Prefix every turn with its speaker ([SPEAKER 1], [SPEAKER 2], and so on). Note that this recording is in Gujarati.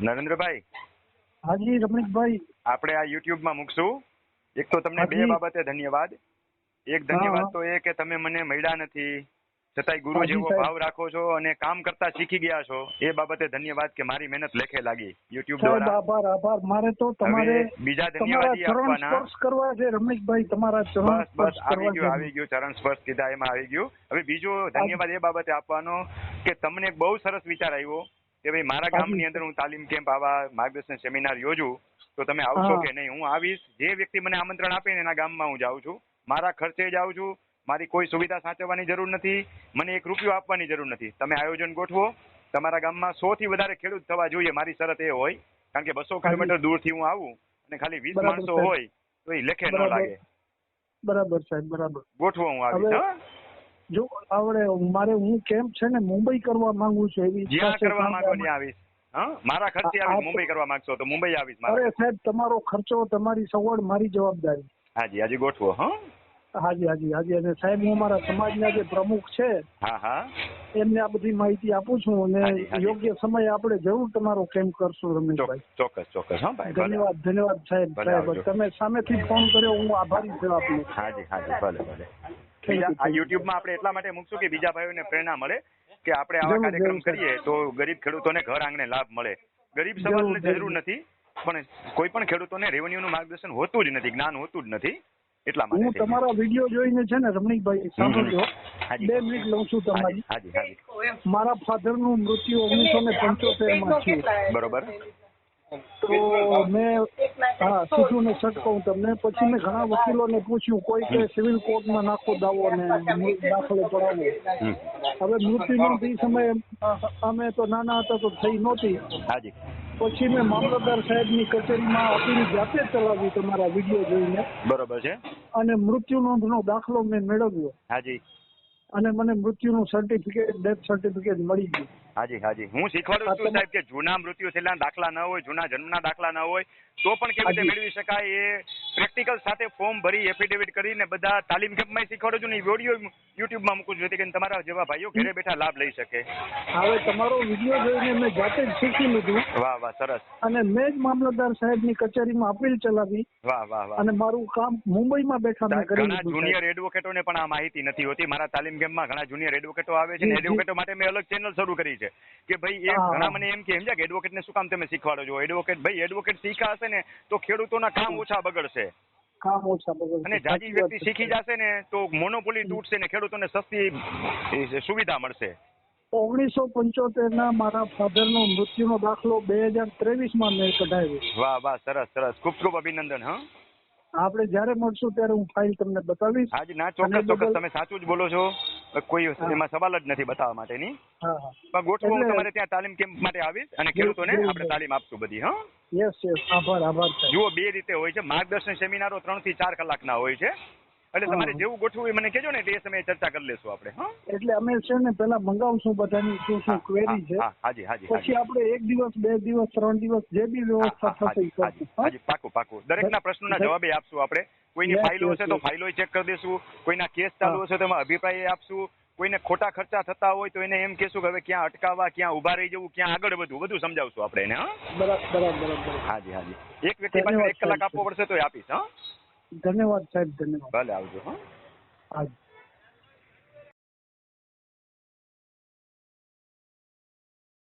[SPEAKER 1] નરેન્દ્રભાઈ?
[SPEAKER 2] હાજી રમણીકભાઈ.
[SPEAKER 1] આપણે આ યુટ્યુબમાં મૂકશું. એક તો તમને બે બાબતે ધન્યવાદ. એક ધન્યવાદ તો એ કે તમે મને મળ્યા નથી. છતાંય ગુરુ જેવો ભાવ રાખો છો અને કામ કરતા શીખી ગયા છો. એ બાબતે ધન્યવાદ કે મારી મહેનત લેખે લાગી યુટ્યુબ દ્વારા.
[SPEAKER 2] આભાર આભાર. મારે તો તમારે
[SPEAKER 1] બીજા ધન્યવાદ આપવાના.
[SPEAKER 2] સ્પર્શ કરવા છે રમણીકભાઈ. તમારા ચરણ
[SPEAKER 1] બસ આવી ગયું આવી ગયું. ચરણ સ્પર્શ કીધા એમાં આવી ગયું. હવે બીજો ધન્યવાદ એ બાબતે આપવાનો કે તમને બહુ સરસ વિચાર આવ્યો. કે ભાઈ મારા ગામની અંદર હું તાલીમ કેમ્પ આવા માર્ગદર્શન સેમિનાર યોજું તો તમે આવશો કે નહીં? હું આવીશ. જે વ્યક્તિ મને આમંત્રણ આપે ને એના ગામમાં હું જાઉં છું. મારા ખર્ચે જાઉં છું. મારી કોઈ સુવિધા સાચવવાની જરૂર નથી. મને એક રૂપિયો આપવાની જરૂર નથી. તમે આયોજન ગોઠવો. તમારા ગામમાં સો થી વધારે ખેડૂત થવા જોઈએ. મારી શરત એ હોય. કારણ કે બસો કિલોમીટર દૂરથી હું આવું અને ખાલી વીસ માણસો હોય તો એ લેખે ન લાગે.
[SPEAKER 2] બરાબર સાહેબ બરાબર.
[SPEAKER 1] ગોઠવો હું આવીશ
[SPEAKER 2] જો આવડે મારે હું કેમ્પ છે ને મુંબઈ કરવા માંગુ છું એવી
[SPEAKER 1] જ્યાં કરવા માંગો ત્યાં આવીશ. મારા ખર્ચે આવીશ મુંબઈ કરવા માંગશો તો મુંબઈ આવીશ
[SPEAKER 2] અરે સાહેબ તમારો ખર્ચો તમારી સગવડ મારી જવાબદારી.
[SPEAKER 1] હાજી હાજી ગોઠવો હા?
[SPEAKER 2] હાજી હાજી હાજી. અને સાહેબ હું મારા સમાજના જે પ્રમુખ છે
[SPEAKER 1] હા હા.
[SPEAKER 2] એમને આ બધી માહિતી આપું છું અને. યોગ્ય સમયે આપણે જરૂર તમારો કેમ્પ કરશું રમેશભાઈ.
[SPEAKER 1] ચોક- ચોક્કસ ચોક્કસ. હા ભાઈ
[SPEAKER 2] ધન્યવાદ ધન્યવાદ સાહેબ સાહેબ. તમે સામેથી ફોન કર્યો હું આભારી છું આપનો.
[SPEAKER 1] હાજી હાજી ભલે ભલે. બીજા આ યુટ્યુબમાં આપણે એટલા માટે મૂકશું કે બીજા ભાઈઓને પ્રેરણા મળે કે આપણે આવા કાર્યક્રમ કરીએ તો ગરીબ ખેડૂતોને ઘર આંગણે લાભ મળે. ગરીબ સમાજને
[SPEAKER 2] જરૂર.
[SPEAKER 1] નથી પણ કોઈ પણ ખેડૂતોને રેવન્યુનું માર્ગદર્શન હોતું જ નથી જ્ઞાન હોતું જ નથી એટલા માટે હું
[SPEAKER 2] તમારો વીડિયો જોઈને છે ને રમણીકભાઈ સાંભળજો. બે મિનિટ લઉં છું તમારી. મારા ફાધરનું મૃત્યુ ઓગણીસો ને પંચોતેરમાં થયું.
[SPEAKER 1] બરોબર.
[SPEAKER 2] તો મેં હા સીધું ને સટ કહું તમને? પછી મેં ઘણા વકીલોને પૂછ્યું કોઈ કે સિવિલ કોર્ટમાં નાખો દાવો ને દાખલો પડાવો. હવે મૃત્યુ નોંધ એ સમયે અમે તો નાના હતા તો થઈ નહોતી. પછી મેં મામલતદાર સાહેબની કચેરીમાં અપીલ જાતે ચલાવી તમારા વીડિયો જોઈને.
[SPEAKER 1] બરોબર છે.
[SPEAKER 2] અને મૃત્યુ નોંધનો દાખલો મેં મેળવ્યો.
[SPEAKER 1] હાજી
[SPEAKER 2] અને મને મૃત્યુનું સર્ટિફિકેટ ડેથ સર્ટિફિકેટ મળી ગયું.
[SPEAKER 1] હાજી હાજી. હું શીખવાડું છું સાહેબ કે જૂના મૃત્યુ થયેલા દાખલા ન હોય જૂના જન્મના દાખલા ન હોય તો પણ કેવી રીતે મેળવી શકાય એ પ્રેક્ટિકલ સાથે ફોર્મ ભરી એફિડેવિટ કરીને બધા તાલીમ કેમ્પમાં શીખવાડું છું ને વીડિયો યુટ્યુબમાં મૂકું છું જેથી તમારા જેવા ભાઈઓ ઘરે બેઠા લાભ લઈ શકે.
[SPEAKER 2] હવે તમારો વીડિયો જોઈને મેં જાતે જ શીખી લીધું.
[SPEAKER 1] વાહ વાહ સરસ.
[SPEAKER 2] અને મેં જ મામલતદાર સાહેબની કચેરીમાં અપીલ ચલાવી.
[SPEAKER 1] વાહ વાહ વાહ.
[SPEAKER 2] અને મારું કામ મુંબઈમાં બેઠા મેં કરી
[SPEAKER 1] ઘણા જુનિયર એડવોકેટોને પણ આ માહિતી નથી હોતી. મારા તાલીમ કેમ્પમાં ઘણા જુનિયર એડવોકેટો આવે છે ને. એડવોકેટો માટે મેં અલગ ચેનલ શરૂ કરી છે. કે ભાઈ એ ઘણા મને એમ કે સમજ્યા કે એડવોકેટને શું કામ તમે શીખવાડો છો? એડવોકેટ ભાઈ એડવોકેટ શીખા હશે ને તો ખેડૂતોના કામ ઓછા બગડશે.
[SPEAKER 2] કામ ઓછા બગડશે.
[SPEAKER 1] અને જાજી વ્યક્તિ શીખી જશે ને તો મોનોપોલી તૂટશે ને ખેડૂતોને સસ્તી સુવિધા મળશે.
[SPEAKER 2] ઓગણીસો પંચોતેર ના મારા ફાધર નો મૃત્યુનો દાખલો બે હજાર ત્રેવીસમાં મેં કઢાવ્યો.
[SPEAKER 1] વાહ વાહ સરસ સરસ. ખૂબ ખૂબ અભિનંદન હા?
[SPEAKER 2] આપણે જયારે મળશું ત્યારે હું ફાઇલ તમને બતાવીશ.
[SPEAKER 1] હાજી ના ચોક્કસ ચોક્કસ. તમે સાચું જ બોલો છો. કોઈ. એમાં સવાલ જ નથી બતાવવા માટેની. પણ ગોઠવું હું તમારે ત્યાં તાલીમ કેમ્પ માટે આવીશ અને ખેડૂતોને આપણે તાલીમ આપશું બધી હા?
[SPEAKER 2] યસ યસ આભાર આભાર
[SPEAKER 1] જુઓ બે રીતે હોય છે. માર્ગદર્શન સેમિનારો ત્રણથી ચાર કલાકના હોય છે. એટલે તમારે જેવું ગોઠવું એ મને કેજો ને એટલે એ સમયે ચર્ચા કરી લેશું આપણે હા?
[SPEAKER 2] એટલે અમે છે ને પેલા મંગાવશું બધાની શું શું ક્વેરી છે.
[SPEAKER 1] હાજી હાજી
[SPEAKER 2] પછી આપણે એક દિવસ બે દિવસ ત્રણ દિવસ જે બી વ્યવસ્થા થશે
[SPEAKER 1] હાજી, પાકું પાકું. દરેકના પ્રશ્નોના જવાબે આપશું આપણે. કોઈની ફાઇલો હશે તો ફાઇલો ચેક કરી દેશું કોઈના કેસ ચાલુ હશે તો એમાં અભિપ્રાય આપશું. કોઈને ખોટા ખર્ચા થતા હોય તો એને એમ કહેશું કે હવે ક્યાં અટકાવવા ક્યાં ઊભા રહી જવું ક્યાં આગળ વધવું બધું સમજાવશું આપણે એને હા?
[SPEAKER 2] બરાબર બરાબર બરાબર.
[SPEAKER 1] હાજી હાજી. એક વ્યક્તિ
[SPEAKER 2] પાસે
[SPEAKER 1] એક કલાક આપવો પડશે તો આપીશ હા?
[SPEAKER 2] ધન્યવાદ સાહેબ ધન્યવાદ.
[SPEAKER 1] ભલે આવજો હા?
[SPEAKER 2] હાજી